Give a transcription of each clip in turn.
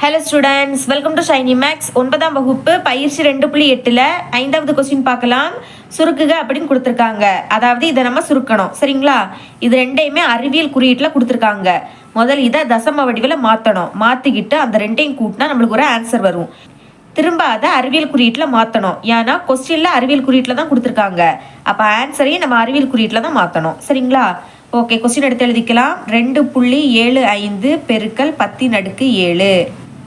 Hello students welcome to shiny max ஒன்பதாம் வகுப்பு பயிற்சி ரெண்டு புள்ளி எட்டில் ஐந்தாவது கொஸ்டின் பார்க்கலாம். சுருக்குக அப்படின்னு கொடுத்துருக்காங்க. அதாவது இதை நம்ம சுருக்கணும். சரிங்களா? இது ரெண்டையுமே அறிவியல் குறியீட்டில் கொடுத்துருக்காங்க. முதல் இதை தசம வடிவில் மாற்றணும் மாற்றிக்கிட்டு அந்த ரெண்டையும் கூட்டினா நம்மளுக்கு ஒரு ஆன்சர் வரும். திரும்ப அதை அறிவியல் குறியீட்டில் மாற்றணும் ஏன்னா கொஸ்டினில் அறிவியல் குறியீட்டில் தான் கொடுத்துருக்காங்க. அப்போ ஆன்சரையும் நம்ம அறிவியல் குறியீட்டில் தான் மாற்றணும் சரிங்களா? ஓகே கொஸ்டின் எடுத்து எழுதிக்கலாம். ரெண்டு புள்ளி ஏழு ஐந்து பெருக்கல் பத்தின் அடுக்கு ஏழு.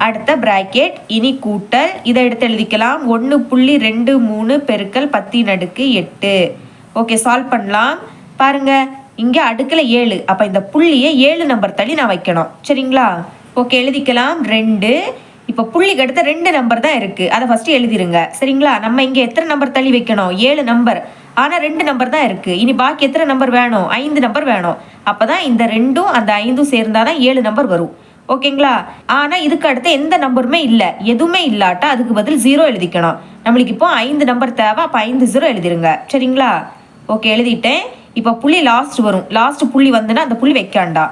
அடுத்த பிராக்கெட் இனி கூட்டல். இதை எடுத்து எழுதிக்கலாம். ஒன்று புள்ளி ரெண்டு மூணு பெருக்கல் பத்தின் அடுக்கு எட்டு. ஓகே சால்வ் பண்ணலாம். பாருங்க இங்கே அடுக்கில் ஏழு. அப்போ இந்த புள்ளியை ஏழு நம்பர் தள்ளி நான் வைக்கணும். சரிங்களா? ஓகே எழுதிக்கலாம். ரெண்டு. இப்போ புள்ளிக்கு அடுத்த ரெண்டு நம்பர் தான் இருக்குது அதை ஃபஸ்ட்டு எழுதிருங்க. சரிங்களா? நம்ம இங்கே எத்தனை நம்பர் தள்ளி வைக்கணும்? ஏழு நம்பர் ஆனால் ரெண்டு நம்பர் தான் இருக்குது இனி பாக்கி எத்தனை நம்பர் வேணும்? ஐந்து நம்பர் வேணும். அப்போ தான் இந்த ரெண்டும் அந்த ஐந்தும் சேர்ந்தாதான் ஏழு நம்பர் வரும். ஓகேங்களா? ஆனால் இதுக்கு அடுத்து எந்த நம்பருமே இல்லை. எதுவுமே இல்லாட்டா அதுக்கு பதில் ஜீரோ எழுதிக்கணும். நம்மளுக்கு இப்போ ஐந்து நம்பர் தேவை அப்போ ஐந்து ஜீரோ எழுதிருங்க. சரிங்களா? ஓகே எழுதிட்டேன். இப்போ புள்ளி லாஸ்ட் வரும். லாஸ்ட் புள்ளி வந்துன்னா அந்த புள்ளி வைக்காண்டா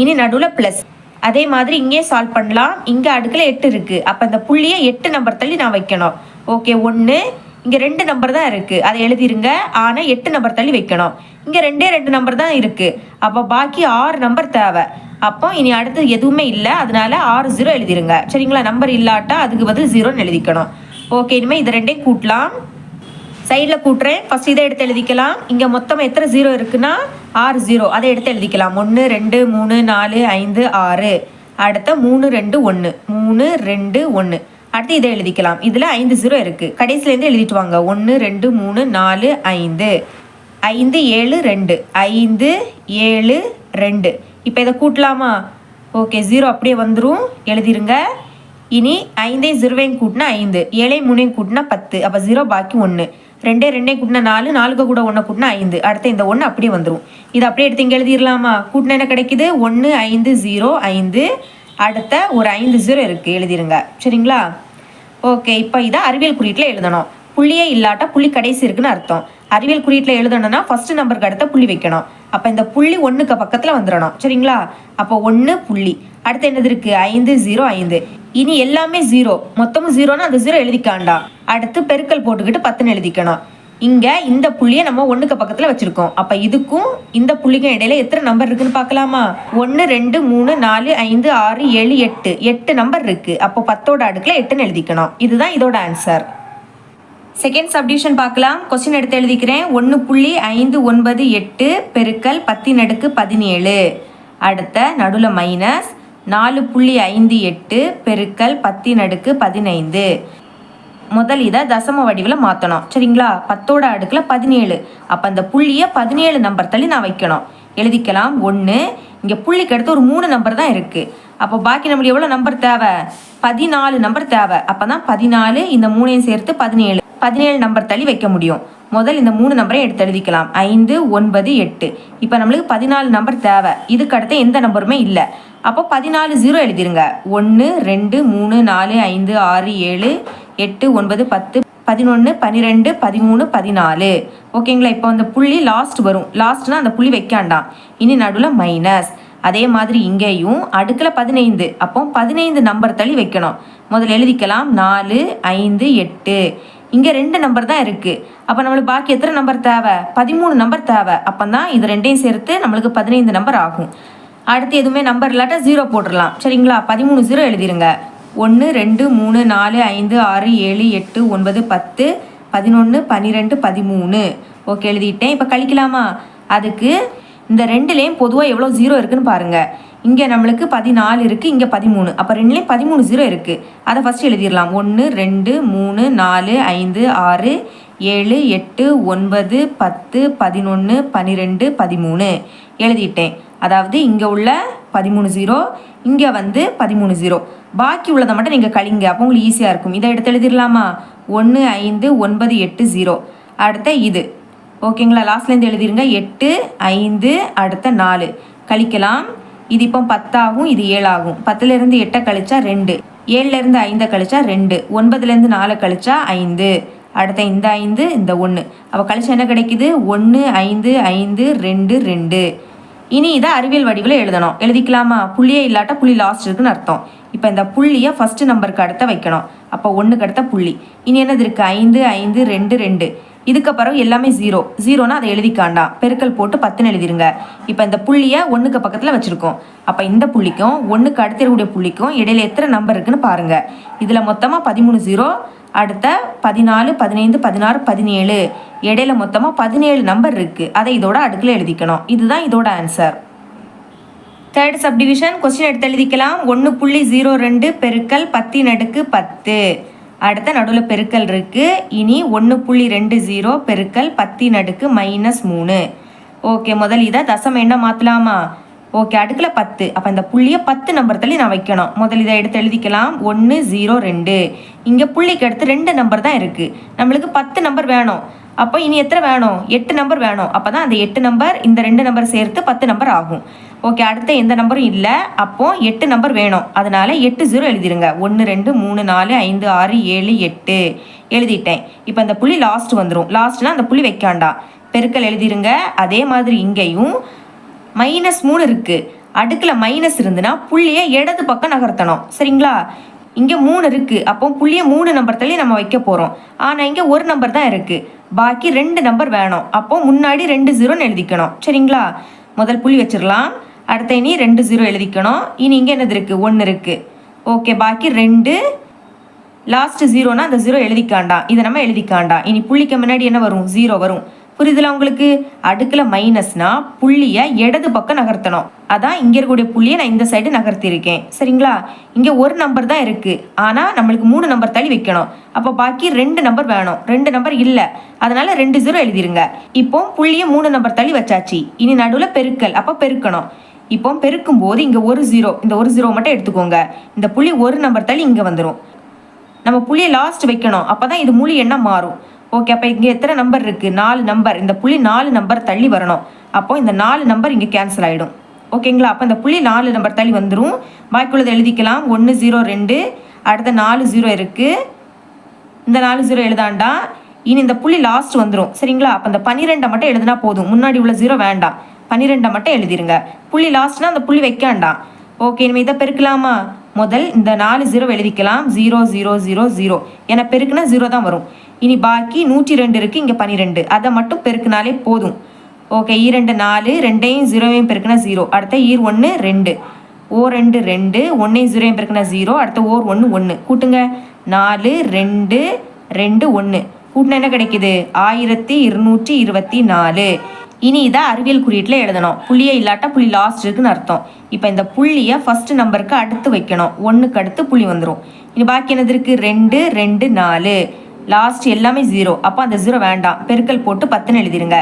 இனி நடுவில் ப்ளஸ் அதே மாதிரி இங்கே சால்வ் பண்ணலாம். இங்கே அடுக்கில் எட்டு இருக்குது அப்போ இந்த புள்ளியை எட்டு நம்பர் தள்ளி நான் வைக்கணும். ஓகே ஒன்று இங்கே ரெண்டு நம்பர் தான் இருக்குது அதை எழுதிருங்க. ஆனால் எட்டு நம்பர் தள்ளி வைக்கணும். இங்கே ரெண்டே ரெண்டு நம்பர் தான் இருக்குது அப்போ பாக்கி ஆறு நம்பர் தேவை. அப்போ இனி அடுத்து எதுவுமே இல்லை. அதனால ஆறு ஜீரோ எழுதிருங்க. சரிங்களா? நம்பர் இல்லாட்டா அதுக்கு பதில் ஜீரோன்னு எழுதிக்கணும். ஓகே இனிமேல் இது ரெண்டையும் கூட்டலாம். சைடில் கூட்டுறேன். ஃபஸ்ட் இதை எடுத்து எழுதிக்கலாம். இங்கே மொத்தம் எத்தனை ஜீரோ இருக்குன்னா ஆறு ஜீரோ அதை எடுத்து எழுதிக்கலாம். ஒன்று ரெண்டு மூணு நாலு ஐந்து ஆறு. அடுத்த மூணு ரெண்டு ஒன்று மூணு ரெண்டு ஒன்று அடுத்து இதை எழுதிக்கலாம். இதில் ஐந்து ஜீரோ இருக்குது கடைசிலேருந்து எழுதிட்டு வாங்க. ஒன்று ரெண்டு மூணு நாலு ஐந்து. ஐந்து ஏழு ரெண்டு. ஐந்து ஏழு ரெண்டு. இப்போ இதை கூட்டலாமா? ஓகே ஜீரோ அப்படியே வந்துடும் எழுதிருங்க. இனி ஐந்தே ஜீரோவையும் கூட்டினா ஐந்து. ஏழையும் மூணையும் கூட்டினா பத்து. அப்போ ஜீரோ பாக்கி ஒன்று ரெண்டே ரெண்டையும் கூட்டினா நாலு. நாலுக்கு கூட ஒன்று கூட்டினா ஐந்து. அடுத்து இந்த ஒன்று அப்படியே வந்துடும் இது அப்படியே எடுத்து இங்கே எழுதிடலாமா கூட்டினா என்ன கிடைக்குது? ஒன்று ஐந்து ஜீரோ ஐந்து. அடுத்த ஒரு ஐந்து ஜீரோ இருக்குது எழுதிருங்க. சரிங்களா? ஓகே இப்போ இதை அறிவியல் குறியீட்டில் எழுதணும். புள்ளியே இல்லாட்டா புள்ளி கடைசி இருக்குன்னு அர்த்தம். அறிவியல் குறியீட்டில் எழுதணும்னா ஃபர்ஸ்ட் நம்பருக்கு அடுத்த புள்ளி வைக்கணும். அப்போ இந்த புள்ளி ஒன்றுக்கு பக்கத்தில் வந்துடணும். சரிங்களா? அப்போ ஒன்று புள்ளி. அடுத்து என்னது இருக்குது ஐந்து ஜீரோ ஐந்து. இனி எல்லாமே ஜீரோ மொத்தமும் ஜீரோனா அந்த ஜீரோ எழுதிக்காண்டா அடுத்து பெருக்கல் போட்டுக்கிட்டு பத்துன்னு எழுதிக்கணும். இங்கே இந்த புள்ளியை நம்ம ஒன்றுக்கு பக்கத்தில் வச்சுருக்கோம். அப்போ இதுக்கும் இந்த புள்ளிக்கும் இடையில எத்தனை நம்பர் இருக்குன்னு பார்க்கலாமா? ஒன்று ரெண்டு மூணு நாலு ஐந்து ஆறு ஏழு எட்டு. எட்டு நம்பர் இருக்குது அப்போ பத்தோட அடுக்கில் எட்டுன்னு எழுதிக்கணும். இதுதான் இதோட ஆன்சர் செகண்ட் சப்டிவிஷன் பார்க்கலாம். கொஸ்டின் எடுத்து எழுதிக்கிறேன். ஒன்று புள்ளி ஐந்து ஒன்பது எட்டு பெருக்கல் பத்தின் அடுக்கு பதினேழு. அடுத்த நடுவில் மைனஸ் நாலு புள்ளி ஐந்து எட்டு பெருக்கல் பத்தின் அடுக்கு பதினைந்து. முதல் இதை தசம வடிவில் மாற்றணும் சரிங்களா? பத்தோட அடுக்கில் பதினேழு. அப்போ அந்த புள்ளியை பதினேழு நம்பர் தள்ளி நான் வைக்கணும். எழுதிக்கலாம். ஒன்று இங்கே புள்ளிக்கு அடுத்து ஒரு மூணு நம்பர் தான் இருக்குது அப்போ பாக்கி நம்மளுக்கு எவ்வளோ நம்பர் தேவை? பதினாலு நம்பர் தேவை. அப்போ தான் பதினாலு இந்த மூணையும் சேர்த்து பதினேழு. பதினேழு நம்பர் தள்ளி வைக்க முடியும். முதல் இந்த மூணு நம்பரையும் எடுத்து எழுதிக்கலாம். ஐந்து ஒன்பது எட்டு. இப்போ நம்மளுக்கு பதினாலு நம்பர் தேவை. இதுக்கு அடுத்து எந்த நம்பருமே இல்லை. அப்போ பதினாலு ஜீரோ எழுதிருங்க. ஒன்று ரெண்டு மூணு நாலு ஐந்து ஆறு ஏழு எட்டு ஒன்பது பத்து பதினொன்று பன்னிரெண்டு பதிமூணு பதினாலு. ஓகேங்களா? இப்போ அந்த புள்ளி லாஸ்ட் வரும். லாஸ்ட்னா அந்த புள்ளி வைக்காண்டாம். இனி நடுவில் மைனஸ் அதே மாதிரி இங்கேயும் அடுக்கில் பதினைந்து. அப்போ பதினைந்து நம்பர் தள்ளி வைக்கணும். முதல்ல எழுதிக்கலாம். நாலு ஐந்து எட்டு. இங்கே ரெண்டு நம்பர் தான் இருக்குது அப்போ நம்மளுக்கு பாக்கி எத்தனை நம்பர் தேவை? பதிமூணு நம்பர் தேவை. அப்போ தான் இது ரெண்டையும் சேர்த்து நம்மளுக்கு பதினைந்து நம்பர் ஆகும். அடுத்து எதுவுமே நம்பர் இல்லாட்டா ஜீரோ போட்டுடலாம் சரிங்களா? பதிமூணு ஜீரோ எழுதிருங்க. ஒன்று ரெண்டு மூணு நாலு ஐந்து ஆறு ஏழு எட்டு ஒன்பது பத்து பதினொன்று பன்னிரெண்டு பதிமூணு. ஓகே எழுதிட்டேன். இப்போ கழிக்கலாமா? அதுக்கு இந்த ரெண்டுலேயும் பொதுவாக எவ்வளோ ஜீரோ இருக்குன்னு பாருங்கள் இங்கே நம்மளுக்கு பதினாலு இருக்குது இங்கே பதிமூணு. அப்போ ரெண்டுலேயும் பதிமூணு ஜீரோ இருக்குது அதை ஃபஸ்ட்டு எழுதிடலாம். ஒன்று ரெண்டு மூணு நாலு ஐந்து ஆறு ஏழு எட்டு ஒன்பது பத்து பதினொன்று பன்னிரெண்டு பதிமூணு. எழுதிட்டேன். அதாவது இங்கே உள்ள பதிமூணு ஜீரோ இங்கே வந்து பதிமூணு ஜீரோ பாக்கி உள்ளதை மட்டும் நீங்கள் கழிங்க அப்போ உங்களுக்கு ஈஸியாக இருக்கும். இதை எடுத்து எழுதிடலாமா ஒன்று ஐந்து ஒன்பது எட்டு ஜீரோ அடுத்த இது. ஓகேங்களா? லாஸ்ட்லேருந்து எழுதிருங்க. எட்டு ஐந்து அடுத்த நாலு. கழிக்கலாம். இது இப்போ பத்தாகும் இது ஏழாகும். பத்துலேருந்து எட்டை கழிச்சா ரெண்டு. ஏழுலேருந்து ஐந்தை கழிச்சா ரெண்டு. ஒன்பதுலேருந்து நாலு கழிச்சா ஐந்து. அடுத்த இந்த ஐந்து இந்த ஒன்று அப்போ கழிச்சு என்ன கிடைக்குது? ஒன்று ஐந்து ஐந்து ரெண்டு ரெண்டு. இனி இதை அறிவியல் வடிவில் எழுதணும். எழுதிக்கலாமா? புள்ளியே இல்லாட்டா புள்ளி லாஸ்ட் இருக்குன்னு அர்த்தம். இப்போ இந்த புள்ளியை ஃபஸ்ட்டு நம்பருக்கு அடுத்த வைக்கணும். அப்போ ஒன்றுக்கு அடுத்த புள்ளி. இனி என்னது இருக்குது ஐந்து ஐந்து ரெண்டு ரெண்டு. இதுக்கப்புறம் எல்லாமே ஜீரோ ஜீரோனா அதை எழுதிக்காண்டாம் பெருக்கல் போட்டு பத்துன்னு எழுதிருங்க. இப்போ இந்த புள்ளியை ஒன்றுக்கு பக்கத்தில் வச்சுருக்கோம். அப்போ இந்த புள்ளிக்கும் ஒன்றுக்கு அடுத்த இருக்கக்கூடிய புள்ளிக்கும் இடையில எத்தனை நம்பர் இருக்குன்னு பாருங்கள் இதில் மொத்தமாக பதிமூணு ஜீரோ அடுத்த பதினாலு பதினைந்து பதினாறு பதினேழு. இடையில மொத்தமாக பதினேழு நம்பர் இருக்குது அதை இதோட அடுக்கில் எழுதிக்கணும். இதுதான் இதோட ஆன்சர் தேர்ட் சப்டிவிஷன் கொஸ்டின் எடுத்து எழுதிக்கலாம். ஒன்று புள்ளி ஜீரோ ரெண்டு பெருக்கல் பத்தின் அடுக்கு பத்து. அடுத்த நடுவில் பெருக்கல் இருக்குது இனி ஒன்று புள்ளி ரெண்டு ஜீரோ பெருக்கல் பத்தின் அடுக்கு மைனஸ் மூணு. ஓகே முதல் இதை தசம் என்ன மாற்றலாமா ஓகே அடுக்கில் பத்து. அப்போ இந்த புள்ளியை பத்து நம்பர் தள்ளி நான் வைக்கணும். முதல் இதை எடுத்து எழுதிக்கலாம். ஒன்று ஜீரோ ரெண்டு. இங்கே புள்ளிக்கு அடுத்து ரெண்டு நம்பர் தான் இருக்குது நம்மளுக்கு பத்து நம்பர் வேணும். அப்போ இனி எத்தனை வேணும்? எட்டு நம்பர் வேணும். அப்போ தான் அந்த எட்டு நம்பர் இந்த ரெண்டு நம்பர் சேர்த்து பத்து நம்பர் ஆகும். ஓகே அடுத்த எந்த நம்பரும் இல்லை. அப்போ எட்டு நம்பர் வேணும். அதனால எட்டு ஜீரோ எழுதிருங்க. ஒன்று ரெண்டு மூணு நாலு ஐந்து ஆறு ஏழு எட்டு. எழுதிட்டேன். இப்போ அந்த புள்ளி லாஸ்ட் வந்துடும் லாஸ்ட்னா அந்த புள்ளி வைக்காண்டாம் பெருக்கல் எழுதிருங்க. அதே மாதிரி இங்கேயும் மைனஸ் மூணு இருக்குது அடுக்கில் மைனஸ் இருந்துன்னா புள்ளியை இடது பக்கம் நகர்த்தணும். சரிங்களா? இங்கே மூணு இருக்குது அப்போ புள்ளியை மூணு நம்பர் தள்ளி நம்ம வைக்க போகிறோம் ஆனால் இங்கே ஒரு நம்பர் தான் இருக்குது பாக்கி ரெண்டு நம்பர் வேணும். அப்போ முன்னாடி ரெண்டு ஜீரோன்னு எழுதிக்கணும். சரிங்களா? முதல் புள்ளி வச்சிடலாம் அடுத்த இனி ரெண்டு ஜீரோ எழுதிக்கணும். இனி இங்கே என்னது இருக்குது ஒன்று இருக்குது ஓகே பாக்கி ரெண்டு. லாஸ்ட்டு ஜீரோனா அந்த ஜீரோ எழுதிக்காண்டாம். இதை நம்ம எழுதிக்காண்டாம். இனி புள்ளிக்கு முன்னாடி என்ன வரும்? ஜீரோ வரும். புரியுதுல உங்களுக்கு? அடுக்கில் மைனஸ்னா புள்ளியை இடது பக்கம் நகர்த்தணும். அதான் இங்கே இருக்கக்கூடிய புள்ளியை நான் இந்த சைடு நகர்த்தியிருக்கேன். சரிங்களா? இங்கே ஒரு நம்பர் தான் இருக்குது ஆனால் நம்மளுக்கு மூணு நம்பர் தள்ளி வைக்கணும். அப்போ பாக்கி ரெண்டு நம்பர் வேணும். ரெண்டு நம்பர் இல்லை. அதனால் ரெண்டு ஜீரோ எழுதிருங்க. இப்போ புள்ளியை மூணு நம்பர் தள்ளி வச்சாச்சு. இனி நடுவில் பெருக்கல். அப்போ பெருக்கணும். இப்போ பெருக்கும் போது இங்கே ஒரு ஜீரோ இந்த ஒரு ஜீரோ மட்டும் எடுத்துக்கோங்க. இந்த புள்ளி ஒரு நம்பர் தள்ளி இங்கே வந்துடும் நம்ம புள்ளியை லாஸ்ட் வைக்கணும். அப்போ தான் இது முழு எண்ணம் மாறும். ஓகே அப்போ இங்கே எத்தனை நம்பர் இருக்குது நாலு நம்பர் இந்த புள்ளி நாலு நம்பர் தள்ளி வரணும். அப்போ இந்த நாலு நம்பர் இங்கே கேன்சல் ஆகிடும் ஓகேங்களா அப்போ இந்த புள்ளி நாலு நம்பர் தள்ளி வந்துடும் பாக்கியுள்ளதை எழுதிக்கலாம். ஒன்று ஜீரோ ரெண்டு. அடுத்த நாலு ஜீரோ இருக்குது இந்த நாலு ஜீரோ எழுதாண்டா? இனி இந்த புள்ளி லாஸ்ட் வந்துடும் சரிங்களா? அப்போ இந்த பன்னிரெண்டை மட்டும் எழுதினா போதும். முன்னாடி உள்ள ஜீரோ வேண்டாம். பன்னிரெண்டை மட்டும் எழுதிருங்க. புள்ளி லாஸ்ட்னா அந்த புள்ளி வைக்காண்டாம். ஓகே இனிமேல் இதை பெருக்கலாமா? முதல் இந்த நாலு ஜீரோ எழுதிக்கலாம். ஜீரோ ஜீரோ ஜீரோ ஜீரோ ஏன்னா பெருக்குனா ஜீரோ தான் வரும். இனி பாக்கி நூற்றி ரெண்டு இருக்குது இங்கே பன்னிரெண்டு அதை மட்டும் பெருக்குனாலே போதும். ஓகே ஈரெண்டு e நாலு ரெண்டையும் ஜீரோவையும் பெருக்குனா ஜீரோ அடுத்த e ஈர் ஒன்று ரெண்டு. ஓ ரெண்டு ரெண்டு. ஒன்றையும் ஜீரோவையும் பெருக்குனா ஜீரோ அடுத்த ஓர் ஒன்று ஒன்று கூட்டுங்க. நாலு ரெண்டு ரெண்டு ஒன்று கூட்டினா என்ன கிடைக்குது? ஆயிரத்தி இருநூற்றி இருபத்தி நாலு. இனி இதை அறிவியல் குறியீட்டில் எழுதணும். புள்ளியே இல்லாட்டா புள்ளி லாஸ்ட் இருக்குன்னு அர்த்தம். இப்போ இந்த புள்ளியை ஃபர்ஸ்ட் நம்பருக்கு அடுத்து வைக்கணும். ஒன்றுக்கு அடுத்து புள்ளி வந்துடும் இனி பாக்கி என்னது இருக்குது ரெண்டு ரெண்டு நாலு. லாஸ்ட் எல்லாமே ஜீரோ அப்போ அந்த ஜீரோ வேண்டாம். பெருக்கல் போட்டு பத்துன்னு எழுதிருங்க.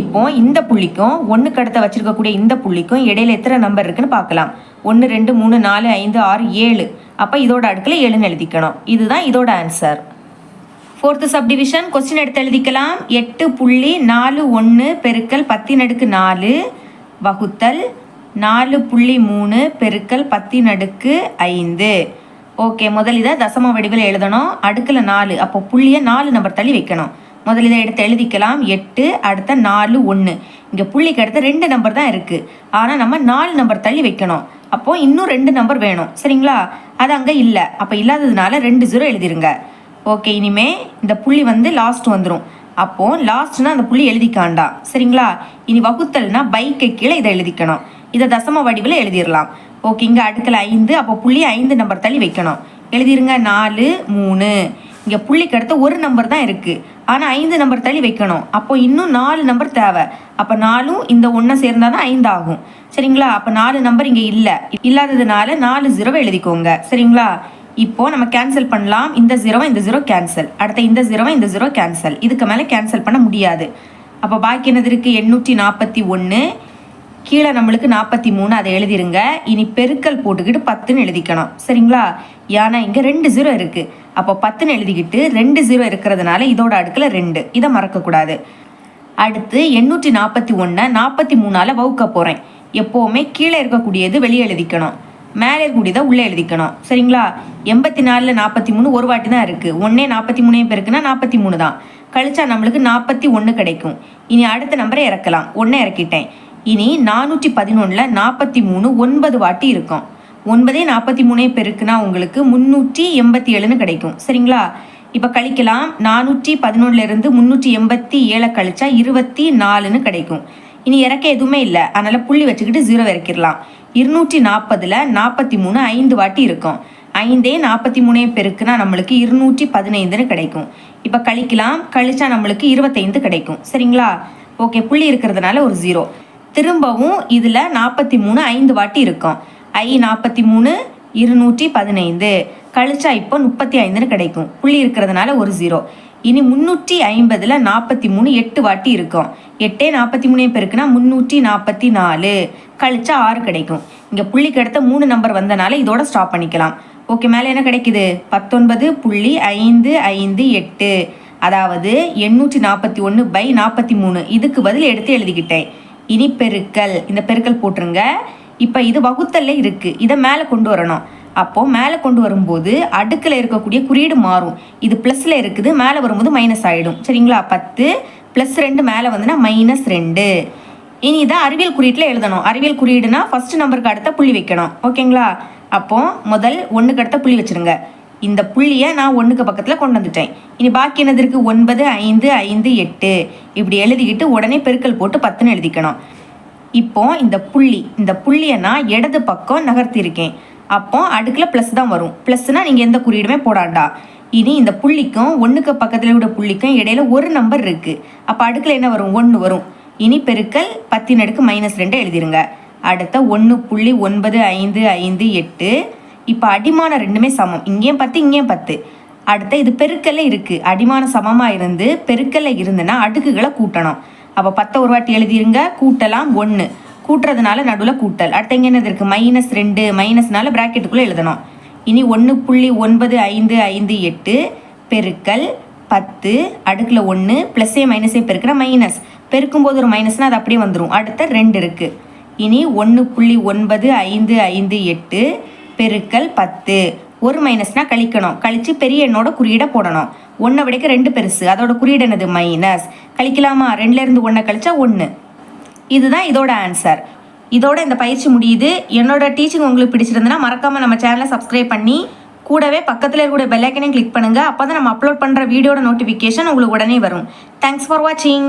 இப்போ இந்த புள்ளிக்கும் ஒன்றுக்கு அடுத்த வச்சிருக்கக்கூடிய இந்த புள்ளிக்கும் இடையில எத்தனை நம்பர் இருக்குன்னு பார்க்கலாம். ஒன்று ரெண்டு மூணு நாலு ஐந்து ஆறு ஏழு. அப்போ இதோட அடுக்கில் ஏழுன்னு எழுதிக்கணும். இதுதான் இதோட ஆன்சர் ஃபோர்த்து சப்டிவிஷன் கொஸ்டின் எடுத்து எழுதிக்கலாம். எட்டு புள்ளி நாலு ஒன்று பெருக்கல் பத்தின் அடுக்கு நாலு வகுத்தல் நாலு புள்ளி மூணு பெருக்கல் பத்தின் அடுக்கு ஐந்து. ஓகே முதல் இதை தசம வடிவில் எழுதணும். அடுக்கில் நாலு. அப்போ புள்ளியை நாலு நம்பர் தள்ளி வைக்கணும். முதல் இதை எடுத்து எழுதிக்கலாம். எட்டு அடுத்த நாலு ஒன்று இங்கே புள்ளிக்கு அடுத்த ரெண்டு நம்பர் தான் இருக்குது ஆனால் நம்ம நாலு நம்பர் தள்ளி வைக்கணும். அப்போது இன்னும் ரெண்டு நம்பர் வேணும். சரிங்களா? அது அங்கே இல்லை. அப்போ இல்லாததுனால ரெண்டு ஜீரோ எழுதிருங்க. ஓகே இனிமே இந்த புள்ளி வந்து லாஸ்ட் வந்துடும் அப்போது லாஸ்ட்னா அந்த புள்ளி எழுதிக்காண்டா. சரிங்களா? இனி வகுத்தல்னா பைக்கு கீழே இதை எழுதிக்கணும். இதை தசம வடிவில் எழுதிடலாம் ஓகே இங்கே அடுக்கல ஐந்து அப்போ புள்ளி ஐந்து நம்பர் தள்ளி வைக்கணும். எழுதிருங்க நாலு மூணு. இங்கே புள்ளிக்கு அடுத்து ஒரு நம்பர் தான் இருக்குது ஆனால் ஐந்து நம்பர் தள்ளி வைக்கணும். அப்போ இன்னும் நாலு நம்பர் தேவை. அப்போ நாலும் இந்த ஒன்றை சேர்ந்தா தான் ஐந்து ஆகும் சரிங்களா? அப்போ நாலு நம்பர் இங்கே இல்லை. இல்லாததுனால நாலு ஜீரோவை எழுதிக்கோங்க. சரிங்களா? இப்போது நம்ம கேன்சல் பண்ணலாம். இந்த ஜீரோவை இந்த ஜீரோ கேன்சல் அடுத்த இந்த ஜீரோவை இந்த ஜீரோ கேன்சல் இதுக்கு மேலே கேன்சல் பண்ண முடியாது. அப்போ பாக்கி என்னது இருக்குது எண்ணூற்றி நாற்பத்தி ஒன்று கீழே நம்மளுக்கு நாற்பத்தி மூணு அதை எழுதிருங்க. இனி பெருக்கல் போட்டுக்கிட்டு பத்துன்னு எழுதிக்கணும். சரிங்களா? ஏன்னா இங்கே ரெண்டு ஜீரோ இருக்குது அப்போ பத்துன்னு எழுதிக்கிட்டு ரெண்டு ஜீரோ இருக்கிறதுனால இதோட அடுக்கில் ரெண்டு. இதை மறக்கக்கூடாது. அடுத்து எண்ணூற்றி நாற்பத்தி ஒன்றை நாற்பத்தி மூணால் வகுக்க போகிறேன் எப்போவுமே கீழே இருக்கக்கூடியது வெளியே எழுதிக்கணும். மேலே இருக்கக்கூடியதை உள்ளே எழுதிக்கணும். சரிங்களா? எண்பத்தி நாலில் நாற்பத்தி மூணு ஒரு வாட்டி தான் இருக்குது ஒன்றே நாற்பத்தி மூணையும் பேருக்குன்னா நாற்பத்தி மூணு தான். கழிச்சா நம்மளுக்கு நாற்பத்தி ஒன்று கிடைக்கும். இனி அடுத்த நம்பரை இறக்கலாம். ஒன்றை இறக்கிட்டேன். இனி நானூற்றி பதினொன்றில் நாற்பத்தி மூணு ஒன்பது வாட்டி இருக்கும். ஒன்பதே நாற்பத்தி மூணே பெருக்குனா உங்களுக்கு முந்நூற்றி எண்பத்தி ஏழுன்னு கிடைக்கும். சரிங்களா? இப்போ கழிக்கலாம். நானூற்றி பதினொன்றுலேருந்து முந்நூற்றி எண்பத்தி ஏழை கழிச்சா இருபத்தி நாலுன்னு கிடைக்கும். இனி இறக்க எதுவுமே இல்லை. அதனால் புள்ளி வச்சுக்கிட்டு ஜீரோ இறக்கிடலாம். இருநூற்றி நாற்பதில் நாற்பத்தி மூணு ஐந்து வாட்டி இருக்கும். ஐந்தே நாற்பத்தி மூணே பெருக்குனா நம்மளுக்கு இருநூற்றி பதினைந்துன்னு கிடைக்கும். இப்போ கழிக்கலாம். கழிச்சா நம்மளுக்கு இருபத்தைந்து கிடைக்கும். சரிங்களா? ஓகே புள்ளி இருக்கிறதுனால ஒரு ஜீரோ திரும்பவும் இதில் நாற்பத்தி மூணு ஐந்து வாட்டி இருக்கும். ஐ நாற்பத்தி மூணு இருநூற்றி பதினைந்து. கழிச்சா இப்போ முப்பத்தி ஐந்துன்னு கிடைக்கும். புள்ளி இருக்கிறதுனால ஒரு ஜீரோ இனி முந்நூற்றி ஐம்பதில் நாற்பத்தி மூணு எட்டு வாட்டி இருக்கும். எட்டே நாற்பத்தி மூணே பேருக்குன்னா முந்நூற்றி நாற்பத்தி நாலு கழிச்சா ஆறு கிடைக்கும். இங்கே புள்ளிக்கு அடுத்த மூணு நம்பர் வந்தனால இதோட ஸ்டாப் பண்ணிக்கலாம். ஓகே மேலே என்ன கிடைக்குது? பத்தொன்பது புள்ளி ஐந்து ஐந்து எட்டு. அதாவது எண்ணூற்றி நாற்பத்தி ஒன்று பை நாற்பத்தி மூணு இதுக்கு பதில் எடுத்து எழுதிக்கிட்டேன். இனி பெருக்கல் இந்த பெருக்கல் போட்டுருங்க. இப்போ இது வகுத்தல்ல இருக்குது இதை மேலே கொண்டு வரணும். அப்போது மேலே கொண்டு வரும்போது அடுக்கில் இருக்கக்கூடிய குறியீடு மாறும். இது ப்ளஸில் இருக்குது. மேலே வரும்போது மைனஸ் ஆகிடும் சரிங்களா? பத்து ப்ளஸ் ரெண்டு மேலே வந்துன்னா மைனஸ் ரெண்டு. இனி இதை அறிவியல் குறியீட்டில் எழுதணும். அறிவியல் குறியீடுனா ஃபஸ்ட்டு நம்பருக்கு அடுத்த புள்ளி வைக்கணும். ஓகேங்களா அப்போது முதல் ஒன்றுக்கு அடுத்த புள்ளி வச்சிருங்க. இந்த புள்ளியை நான் ஒன்றுக்கு பக்கத்தில் கொண்டு வந்துட்டேன். இனி பாக்கி என்னது இருக்குது ஒன்பது ஐந்து ஐந்து எட்டு. இப்படி எழுதிக்கிட்டு உடனே பெருக்கல் போட்டு பத்துன்னு எழுதிக்கணும். இப்போ இந்த புள்ளி இந்த புள்ளியை நான் இடது பக்கம் நகர்த்தியிருக்கேன். அப்போ அடுக்கில் ப்ளஸ் தான் வரும். ப்ளஸ்னால் நீங்கள் எந்த குறியீடுமே போடாண்டா. இனி இந்த புள்ளிக்கும் ஒன்றுக்கு பக்கத்தில் உள்ள புள்ளிக்கும் இடையில ஒரு நம்பர் இருக்குது அப்போ அடுக்கில் என்ன வரும்? ஒன்று வரும். இனி பெருக்கல் பத்தின் அடுக்கு மைனஸ் ரெண்டு எழுதிருங்க. அடுத்த ஒன்று புள்ளி ஒன்பது ஐந்து ஐந்து எட்டு. இப்போ அடிமானம் ரெண்டுமே சமம். இங்கேயும் பத்து இங்கேயும் பத்து. அடுத்த இது பெருக்கல்ல இருக்குது அடிமானம் சமமாக இருந்து பெருக்கல்ல இருந்துன்னா அடுக்குகளை கூட்டணும். அப்போ பத்தை ஒரு வாட்டி எழுதிருங்க. கூட்டலாம் ஒன்று கூட்டுறதுனால நடுவில் கூட்டல். அடுத்து இங்கே என்னது இருக்குது மைனஸ் ரெண்டு மைனஸ்னால ப்ராக்கெட்டுக்குள்ளே எழுதணும். இனி ஒன்று புள்ளி ஒன்பது ஐந்து ஐந்து எட்டு பெருக்கல் பத்து அடுக்கில் ஒன்று ப்ளஸ்ஸே மைனஸே பெருக்கிற மைனஸ் பெருக்கும்போது ஒரு மைனஸ்னால் அது அப்படியே வந்துடும் அடுத்த ரெண்டு இருக்குது இனி ஒன்று புள்ளி ஒன்பது ஐந்து ஐந்து எட்டு பெருக்கல் பத்து. ஒரு மைனஸ்னால் கழிக்கணும். கழித்து பெரிய எண்ணோட குறியீடை போடணும். ஒன்றை விடைக்க ரெண்டு பெருசு. அதோட குறியீடு என்னது? மைனஸ் கழிக்கலாமா? ரெண்டுலேருந்து ஒன்றை கழிச்சா ஒன்று இதுதான் இதோட ஆன்சர் இதோட இந்த பயிற்சி முடியுது. என்னோட டீச்சிங் உங்களுக்கு பிடிச்சிருந்ததுன்னா மறக்காமல் நம்ம சேனலை சப்ஸ்கிரைப் பண்ணி கூடவே பக்கத்தில் இருக்கக்கூடிய பெல்லைக்கனையும் கிளிக் பண்ணுங்கள் அப்போ தான் நம்ம அப்லோட் பண்ணுற வீடியோட நோட்டிஃபிகேஷன் உங்களுக்கு உடனே வரும். தேங்க்ஸ் ஃபார் வாட்சிங்